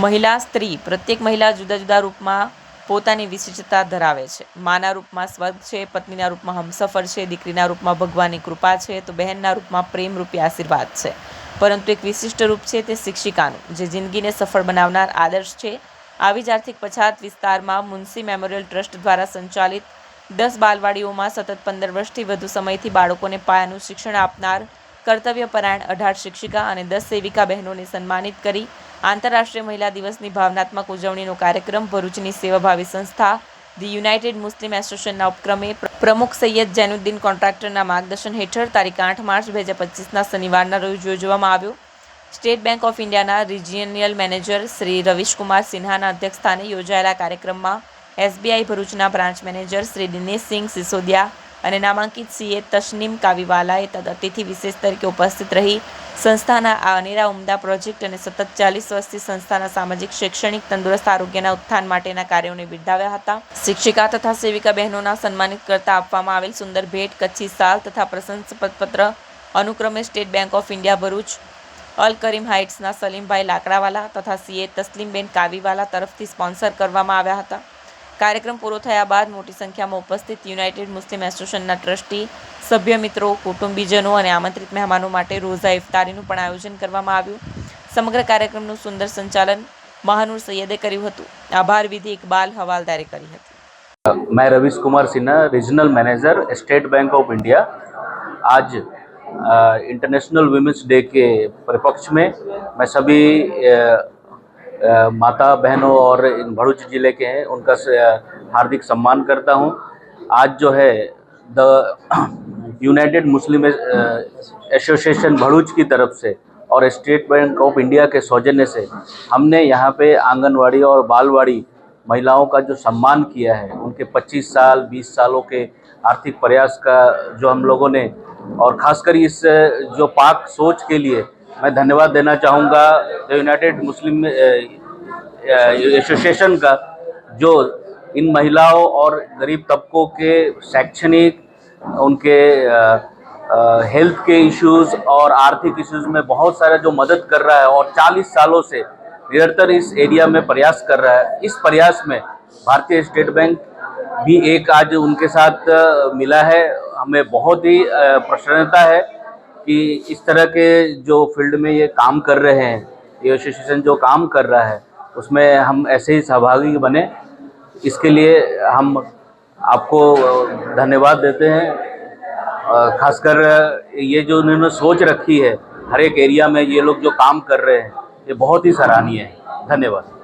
મહિલા સ્ત્રી પ્રત્યેક મહિલા જુદા જુદા રૂપમાં પોતાની વિશિષ્ટતા ધરાવે છે. માના રૂપમાં સ્વર્ગ છે, પત્નીના રૂપમાં હમસફર છે, દીકરીના રૂપમાં ભગવાનની કૃપા છે, તો બહેનના રૂપમાં પ્રેમરૂપી આશીર્વાદ છે. પરંતુ એક વિશિષ્ટ રૂપ છે તે શિક્ષિકાનું, જે જિંદગીને સફળ બનાવનાર આદર્શ છે. આવી જ આર્થિક પછાત વિસ્તારમાં મુન્સી મેમોરિયલ ટ્રસ્ટ દ્વારા સંચાલિત દસ બાલવાડીઓમાં સતત પંદર વર્ષથી વધુ સમયથી બાળકોને પાયાનું શિક્ષણ આપનાર કર્તવ્યપરાયણ અઢાર શિક્ષિકા અને દસ સેવિકા બહેનોને સન્માનિત કરી આંતરરાષ્ટ્રીય મહિલા દિવસની ભાવનાત્મક ઉજવણીનો કાર્યક્રમ ભરૂચની સેવાભાવી સંસ્થા, ધી યુનાઇટેડ મુસ્લિમ એસોસિએશનના ઉપક્રમે પ્રમુખ સૈયદ જૈનુદ્દીન કોન્ટ્રાક્ટરના માર્ગદર્શન હેઠળ તારીખ આઠ માર્ચ બે હજાર પચીસના શનિવારના રોજ યોજવામાં આવ્યો. સ્ટેટ બેંક ઓફ ઇન્ડિયાના રિજિયનલ મેનેજર શ્રી રવિશકુમાર સિન્હાના અધ્યક્ષસ્થાને યોજાયેલા કાર્યક્રમમાં એસબીઆઈ ભરૂચના બ્રાન્ચ મેનેજર શ્રી દિનેશસિંહ સિસોદિયા અને નામાંકિત સીએ તશનીમ કાવીવાલાએ અતિથિ વિશેષ તરીકે ઉપસ્થિત રહી સંસ્થાના આ અનેરા ઉમદા પ્રોજેક્ટ અને સતત ચાલીસ વર્ષથી સંસ્થાના સામાજિક, શૈક્ષણિક, તંદુરસ્ત આરોગ્યના ઉત્થાન માટેના કાર્યોને બિરદાવ્યા હતા. શિક્ષિકા તથા સેવિકા બહેનોના સન્માનિત કરતા આપવામાં આવેલ સુંદર ભેટ, કચ્છી સાલ તથા પ્રશંસપત્ર અનુક્રમે State Bank of India Bharuch, Al Karim હાઇટ્સના Salimbhai Lakdawala તથા સીએ તસ્લીમબેન કાવીવાલા તરફથી સ્પોન્સર કરવામાં આવ્યા હતા. કાર્યક્રમ પૂરો થયા બાદ મોટી સંખ્યામાં ઉપસ્થિત યુનાઇટેડ મુસ્લિમ એસોસિએશનના ટ્રસ્ટી સભ્ય મિત્રો કુટુંબીજનો અને આમંત્રિત મહેમાનો માટે રોઝા ઇફતારીનું પણ આયોજન કરવામાં આવ્યું સમગ્ર કાર્યક્રમનું સુંદર સંચાલન મહાનુર સૈયદે કર્યું હતું આભાર વિધિ ઇકબાલ હવાલદારે કરી હતી मैं Ravish Kumar Sinha regional manager State Bank of India आज इंटरनेशनल वुमेंस डे के परिपक्ष में मैं सभी अ, अ, माता बहनों और इन भरूच ज़िले के हैं, उनका हार्दिक सम्मान करता हूँ। आज जो है, the United Muslim Association Bharuch की तरफ़ से और स्टेट बैंक ऑफ़ इंडिया के सौजन्य से हमने यहाँ पे आंगनवाड़ी और बालवाड़ी महिलाओं का जो सम्मान किया है, उनके 25 साल 20 सालों के आर्थिक प्रयास का जो हम लोगों ने और खासकर इस जो पाक सोच के लिए मैं धन्यवाद देना चाहूँगा यूनाइटेड मुस्लिम एसोसिएशन का, जो इन महिलाओं और गरीब तबकों के शैक्षणिक, उनके हेल्थ के इश्यूज़ और आर्थिक इश्यूज़ में बहुत सारा जो मदद कर रहा है और 40 सालों से निरंतर इस एरिया में प्रयास कर रहा है। इस प्रयास में भारतीय स्टेट बैंक भी एक आज उनके साथ मिला है। हमें बहुत ही प्रसन्नता है। कि इस तरह के जो फ़ील्ड में ये काम कर रहे हैं, ये एसोसिएशन जो काम कर रहा है, उसमें हम ऐसे ही सहभागी बने। इसके लिए हम आपको धन्यवाद देते हैं। खासकर ये जो उन्होंने सोच रखी है, हर एक एरिया में ये लोग जो काम कर रहे हैं, ये बहुत ही सराहनीय है। धन्यवाद।